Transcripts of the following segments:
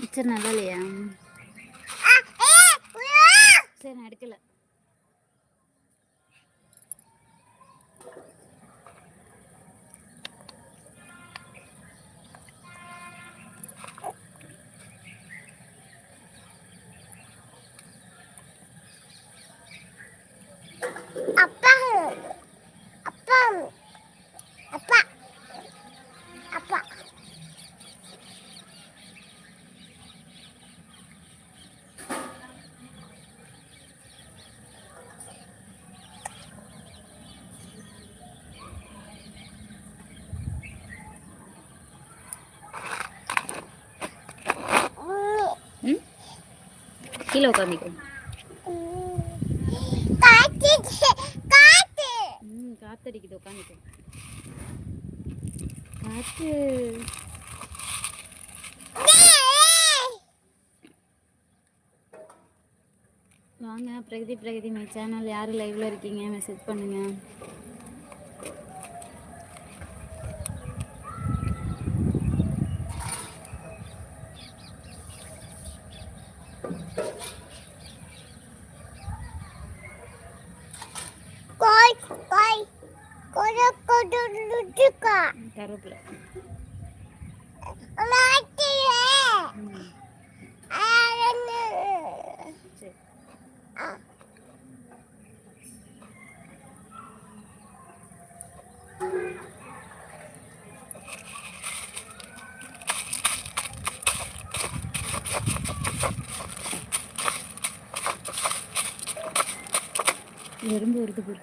Mixture நல்லா இல்லையா சரி நான் எடுக்கல. கீழே உட்காந்துக்கோ ம் காத்தடிக்குது உட்காந்துக்கோ காத்து வாங்க பிரகதி பிரகதி மை சேனல் யார் லைவ்ல இருக்கீங்க மெசேஜ் பண்ணுங்க. கருவேப்பிலை. எறும்பு வருது பாரு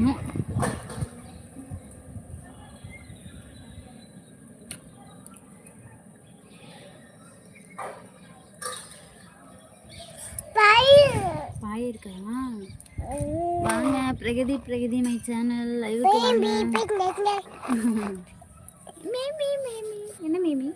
பை ஃபோன் எடுக்காது ஆ ம் பை பாய் இருக்கா வாங்க. பிரகதி பிரகதி மை சேனல் லைவுக்கு வாங்க மேமி மேமி என்ன மேமி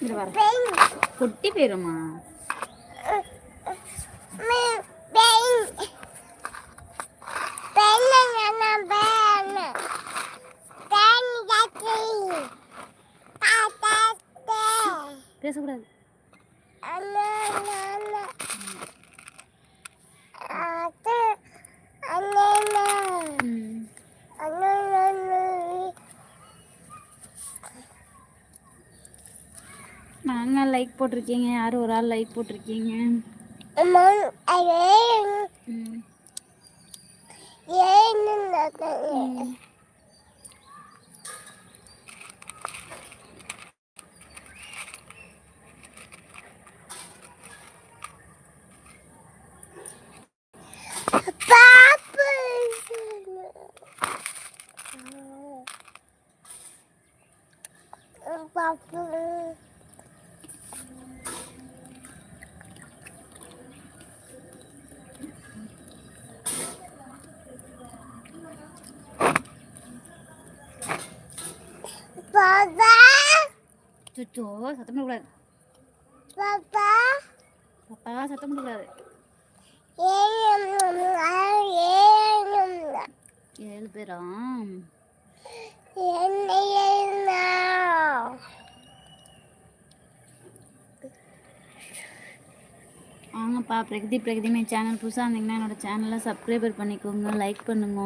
இங்க வர குட்டி பேருமா? பேசக்கூடாது. வாங்க லைக் போட்டிருக்கீங்க. யாரும் ஒரு ஆள் லைக் போட்டிருக்கீங்க? ம். Papa. Papa. சுச்சோ சத்தம் போடக்கூடாது Papa. அப்பா சத்தம் போடக்கூடாது ஏழு பேரா வாங்கப்பா பிரகதி பிரகதி மை சேனல் புதுசாக இருந்தீங்கன்னா என்னோட சேனலை சப்ஸ்கிரைபர் பண்ணிக்கோங்க லைக் பண்ணுங்க.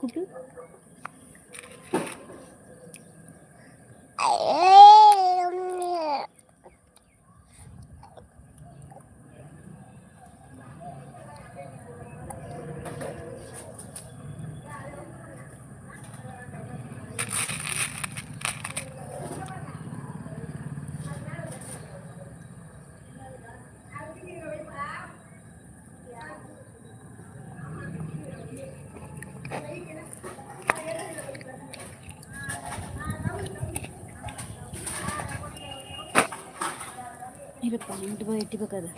கூப்பிட்டு మీరు పాయింట్ పోయేటివి కదా.